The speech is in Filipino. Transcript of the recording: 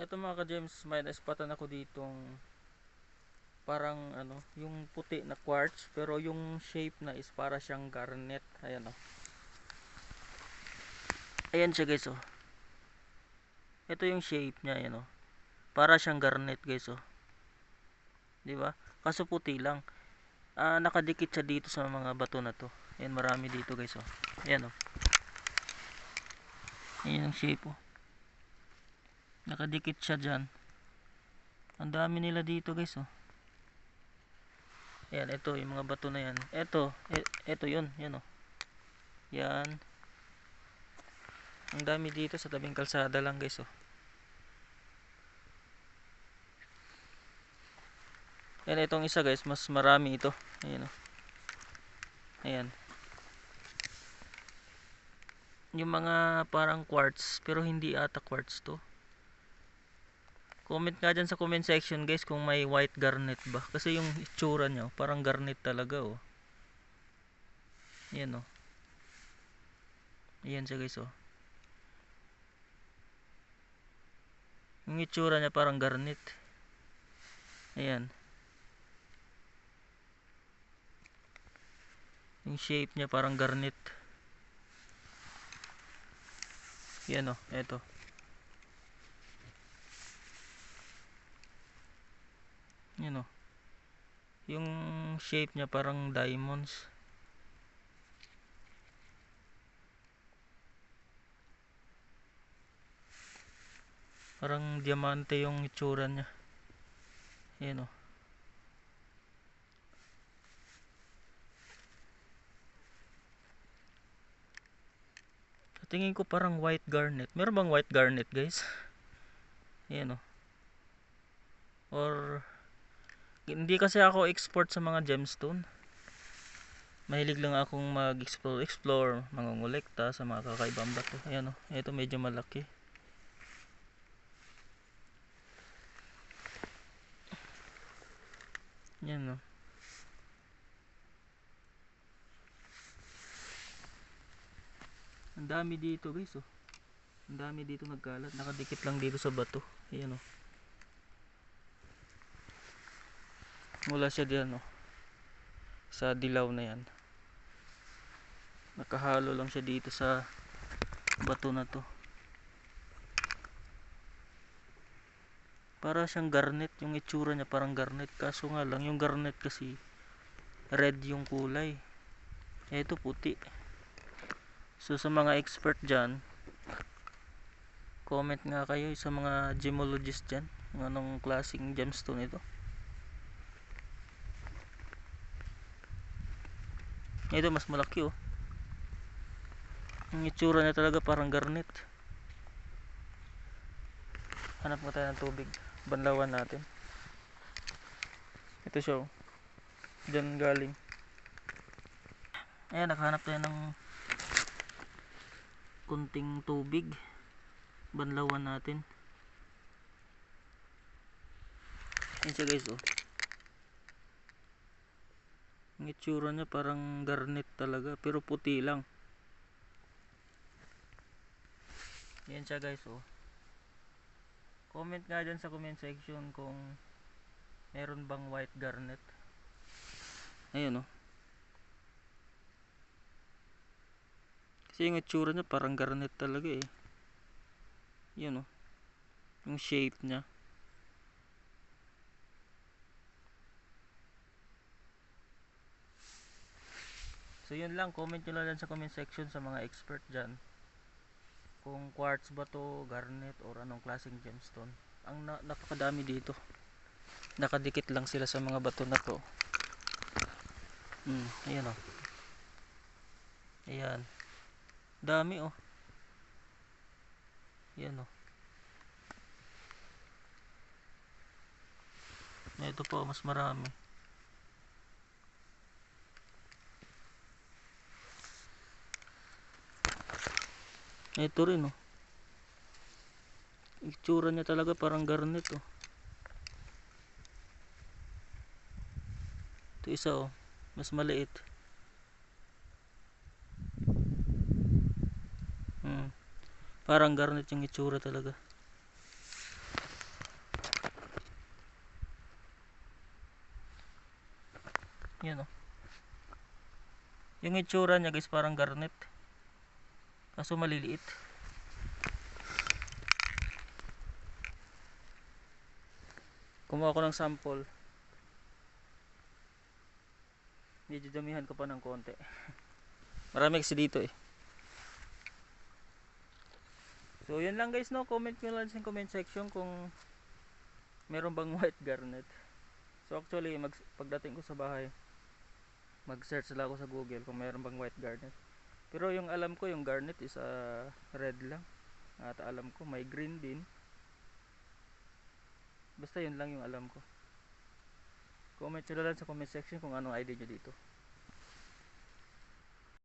eto mga ka-gems, may naispatan ako ditong parang ano, yung puti na quartz pero yung shape na is para siyang garnet. Ayan oh. Ayan siya guys oh. Ito yung shape niya, ayan oh. Para siyang garnet guys oh. 'Di ba? Kaso puti lang. Ah, nakadikit siya dito sa mga bato na to. Ayan, marami dito guys oh. Ayan oh. Ayan ang shape oh. Nakadikit siya dyan. Ang dami nila dito guys oh. Ayan, ito yung mga bato na yan. Ito, e ito yun, yan oh. Yan. Ang dami dito sa tabing kalsada lang guys oh. Ayan, itong isa guys, mas marami ito. Ayan oh. Ayan. Yung mga parang quartz, pero hindi ata quartz to. Comment nga dyan sa comment section guys kung may white garnet ba. Kasi yung itsura niya, parang garnet talaga oh. Yan oh. Ayan siya guys oh. Yung itsura niya parang garnet. Ayan. Yung shape niya parang garnet. Yan oh, eto. Yan o. Yung shape niya parang diamonds. Parang diamante yung itsura niya. Yan o. Tingin ko parang white garnet. Meron bang white garnet guys? Yan o. Or hindi kasi ako export sa mga gemstone. Mahilig lang akong mag explore mangungulekta sa mga kakaibang bato. Ayan o oh, ito medyo malaki. Yan o oh. ang dami dito guys oh. Ang dami dito nagkalat. Nakadikit lang dito sa bato. Ayan oh. Mula siya diyan oh. sa dilaw na yan. Nakahalo lang siya dito sa bato na to. Para siyang garnet yung itsura niya parang garnet. Kaso nga lang yung garnet kasi red yung kulay. Ito puti. So sa mga expert dyan comment nga kayo sa mga gemologist dyan anong klaseng gemstone ito ito mas malaki oh. Ang itsura niya talaga parang garnet. Hanap mo tayo ng tubig. Banlawan natin. Ito siya oh. Dyan galing. Ayan nakahanap tayo ng kunting tubig. Banlawan natin. Ayan siya guys oh ang itsura niya parang garnet talaga pero puti lang. Yan siya guys oh. Comment nga dyan sa comment section kung meron bang white garnet. Ayun oh. Kasi yung itsura niya parang garnet talaga eh. Yan oh. Yung shape niya. So yun lang, comment nyo lang sa comment section sa mga expert dyan. Kung quartz ba to, garnet, or anong klaseng gemstone. Ang na napakadami dito. Nakadikit lang sila sa mga bato na to. Hmm, ayan o. Oh. Ayan. Dami oh. Ayan o. Oh. Ito po, mas marami. Ito rin oh. Itsura niya talaga parang garnet oh. Ito isa oh. Mas maliit. Hmm. Parang garnet yung itsura talaga. Yan oh. Yung itsura niya guys parang garnet. Kaso maliliit. Kumuha ko ng sample. Medyo damihan ko pa ng konti. Marami kasi dito eh. So yun lang guys no, comment nyo lang sa comment section kung meron bang white garnet. So actually mag, pagdating ko sa bahay, mag-search lang ako sa Google kung meron bang white garnet. Pero yung alam ko yung garnet is ah, red lang. At alam ko may green din. Basta yun lang yung alam ko. Comment nyo lang sa comment section kung anong idea nyo dito.